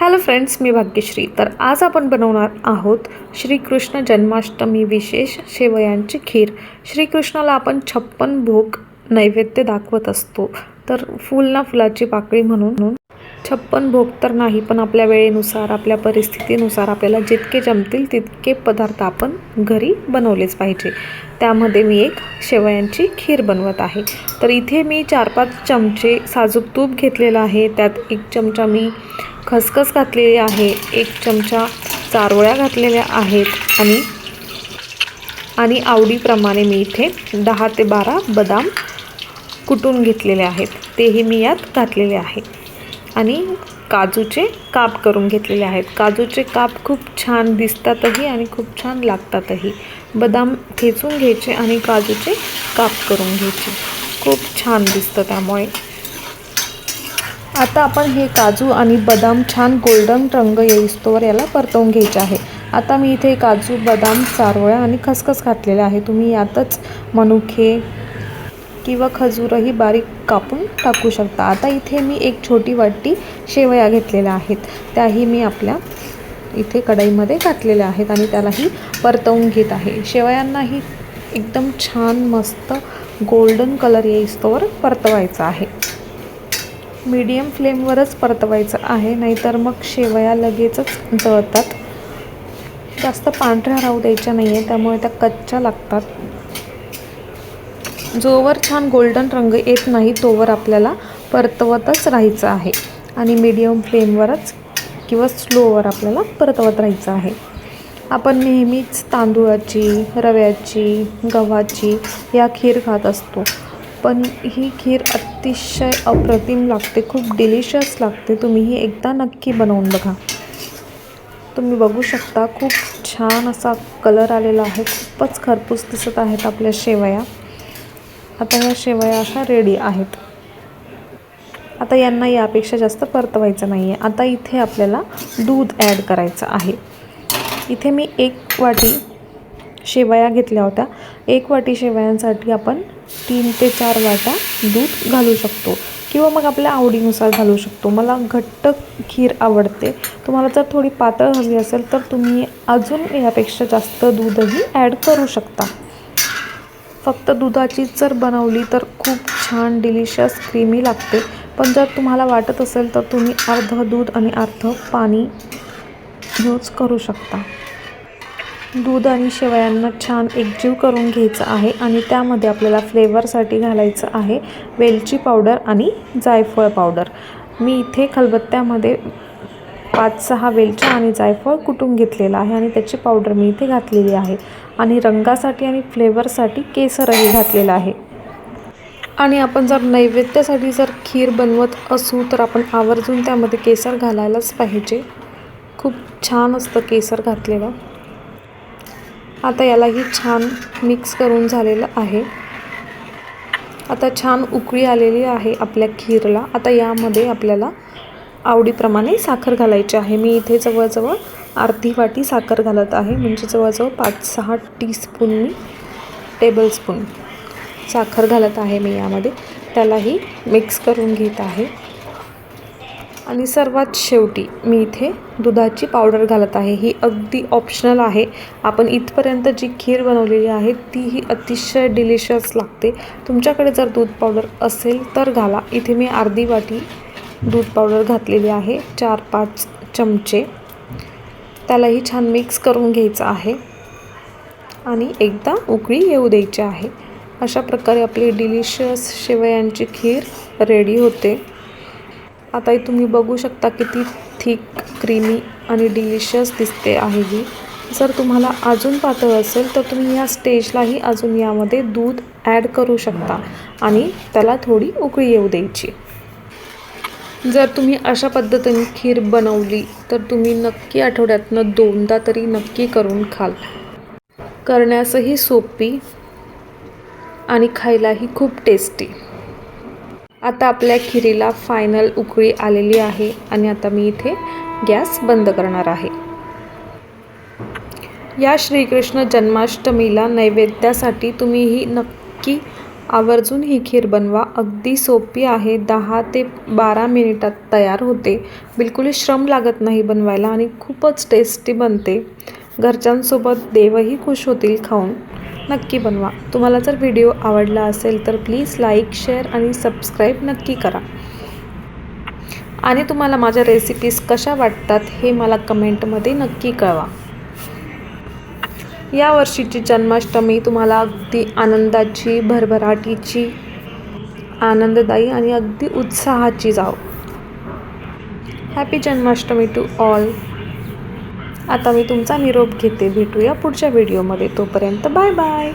Hello friends मी भाग्यश्री. तर आज आपण बनवणार आहोत श्रीकृष्ण जन्माष्टमी विशेष शेवयांची खीर. श्रीकृष्णाला आपण छप्पन भोग नैवेद्य दाखवत असतो. तर फुल ना फुलाची पाकळी म्हणून छप्पन भोग तर नाही पण आपल्या वेळेनुसार आपल्या परिस्थितीनुसार आपल्याला जितके जमतील तितके पदार्थ आपण घरी बनवलेच पाहिजे. त्यामध्ये मी एक शेवयांची खीर बनवत आहे. तर इथे मी चार पाच चमचे साजूक तूप घेतलेलं आहे. त्यात एक चमचा मी खसखस घातलेली आहे एक चमचा चारोळ्या घातलेल्या आहेत आणि आणि आवडीप्रमाणे मी इथे दहा ते बारा बदाम कुटून घेतलेले आहेत. तेही मी यात घातलेले आहे. आणि काजूचे काप करून घेतलेले आहेत. काजूचे काप खूप छान दिसतातही आणि खूप छान लागतातही. बदाम ठेचून घ्यायचे आणि काजूचे काप करून घ्यायचे. खूप छान दिसतं त्यामुळे. आता आपण हे काजू आणि बदाम छान गोल्डन रंग येईस्तोवर याला परतवून घ्यायचे आहे. आता मी इथे काजू बदाम चारोळ्या आणि खसखस घातलेल्या आहे. तुम्ही यातच मनुखे किंवा खजूरही बारीक कापून टाकू शकता. आता इथे मी एक छोटी वाटी शेवया घेतलेल्या आहेत. त्याही मी आपल्या इथे कढईमध्ये घातलेल्या आहेत आणि त्यालाही परतवून घेत आहे. शेवयांनाही एकदम छान मस्त गोल्डन कलर येईस्तोवर परतवायचा आहे. मीडियम फ्लेमवरच परतवायचं आहे नाहीतर मग शेवया लगेचच जळतात. जास्त पांढऱ्या राहू द्यायच्या नाही आहे त्यामुळे त्या कच्च्या लागतात. जोवर छान गोल्डन रंग येत नाही तोवर आपल्याला परतवतच राहायचं आहे. आणि मीडियम फ्लेमवरच किंवा स्लोवर आपल्याला परतवत राहायचं आहे. आपण नेहमीच तांदूळाची रव्याची गव्हाची या खीर खात असतो. पण ही खीर अतिशय अप्रतिम लागते खूप डिलिशियस लागते. तुम्ही ही एकदा नक्की बनवून बघा. तुम्ही बघू शकता खूप छान असा कलर आलेला आहे. खूपच खरपूस दिसत आहेत आपल्या शेवया. आता ह्या शेवया अशा रेडी आहेत. आता यांना यापेक्षा जास्त परतवायचं नाही आहे आता इथे आपल्याला दूध ॲड करायचं आहे. इथे मी एक वाटी शेवया घेतल्या होत्या. एक वाटी शेवयांसाठी आपण तीन ते चार वाटा दूध घालू शकतो. किंवा मग आपल्या आवडीनुसार घालू शकतो. मला घट्ट खीर आवडते. तुम्हाला जर थोडी पातळ हवी असेल तर तुम्ही अजून यापेक्षा जास्त दूधही ॲड करू शकता. फक्त दुधाचीच जर बनवली तर खूप छान डिलिशियस क्रीमी लागते. पण जर तुम्हाला वाटत असेल तर तुम्ही अर्धं दूध आणि अर्ध पाणी यूज करू शकता. दूध आणि शेवयांना छान एकजीव करून घ्यायचं आहे आणि त्यामध्ये आपल्याला फ्लेवरसाठी घालायचं आहे वेलची पावडर आणि जायफळ पावडर मी इथे खलबत्त्यामध्ये पाच सहा वेलच्या आणि जायफळ कुटून घेतलेलं आहे आणि त्याची पावडर मी इथे घातलेली आहे. आणि रंगासाठी आणि फ्लेवरसाठी केसरही घातलेलं आहे. आणि आपण जर नैवेद्यासाठी जर खीर बनवत असू तर आपण आवर्जून त्यामध्ये केसर घालायलाच पाहिजे. खूप छान असतं केसर घातलेलं. आता यालाही छान मिक्स करून झालेलं आहे. आता छान उकळी आलेली आहे आपल्या खीरला. आता यामध्ये आपल्याला आवडीप्रमाणे साखर घालायची आहे. मी इथे जवळजवळ अर्धी वाटी साखर घालत आहे. म्हणजे जवळजवळ पाच सहा टीस्पून मी टेबलस्पून साखर घालत आहे मी यामध्ये. त्यालाही मिक्स करून घेत आहे. आणि सर्वात शेवटी मी इथे दुधाची पावडर घालत आहे. ही अगदी ऑप्शनल आहे. आपण इथपर्यंत जी खीर बनवलेली आहे ती ही अतिशय डिलिशियस लागते. तुमच्याकडे जर दूध पावडर असेल तर घाला. इथे मी अर्धी वाटी दूध पावडर घातलेली आहे. चार पाच चमचे. त्यालाही छान मिक्स करून घ्यायचं आहे. आणि एकदा उकळी येऊ द्यायची आहे. अशा प्रकारे आपली डिलिशियस शेवयांची खीर रेडी होते. आता तुम्ही बघू शकता किती थिक क्रीमी आणि डिलिशियस दिसते आहे ही. जर तुम्हाला अजून पातळ असेल तर तुम्ही या स्टेजलाही अजून यामध्ये दूध ॲड करू शकता आणि त्याला थोडी उकळी येऊ द्यायची. जर तुम्ही अशा पद्धतीने खीर बनवली तर तुम्ही नक्की आठवड्यातनं दोनदा तरी नक्की करून खाल. करण्यासही सोपी आणि खायलाही खूप टेस्टी आता आपल्या खिरीला फायनल उकळी आलेली आहे आणि आता मी इथे गॅस बंद करणार आहे. या श्रीकृष्ण जन्माष्टमीला नैवेद्यासाठी तुम्ही ही नक्की आवर्जून ही खीर बनवा. अगदी सोपी आहे. दहा ते बारा मिनिटात तयार होते. बिलकुल श्रम लागत नाही बनवायला आणि खूपच टेस्टी बनते. घरच्यांसोबत देवही खुश होतील खाऊन. नक्की बनवा. तुम्हाला जर व्हिडिओ आवडला असेल तर प्लीज लाईक शेअर आणि सबस्क्राईब नक्की करा. आणि तुम्हाला माझ्या रेसिपीज कशा वाटतात हे मला कमेंटमध्ये नक्की कळवा. या वर्षीची जन्माष्टमी तुम्हाला अगदी आनंदाची भरभराटीची आनंददायी आणि अगदी उत्साहाची जाव. हॅपी जन्माष्टमी टू ऑल आता मी तुमचा निरोप घेते. भेटूया पुढच्या व्हिडिओमध्ये तोपर्यंत बाय बाय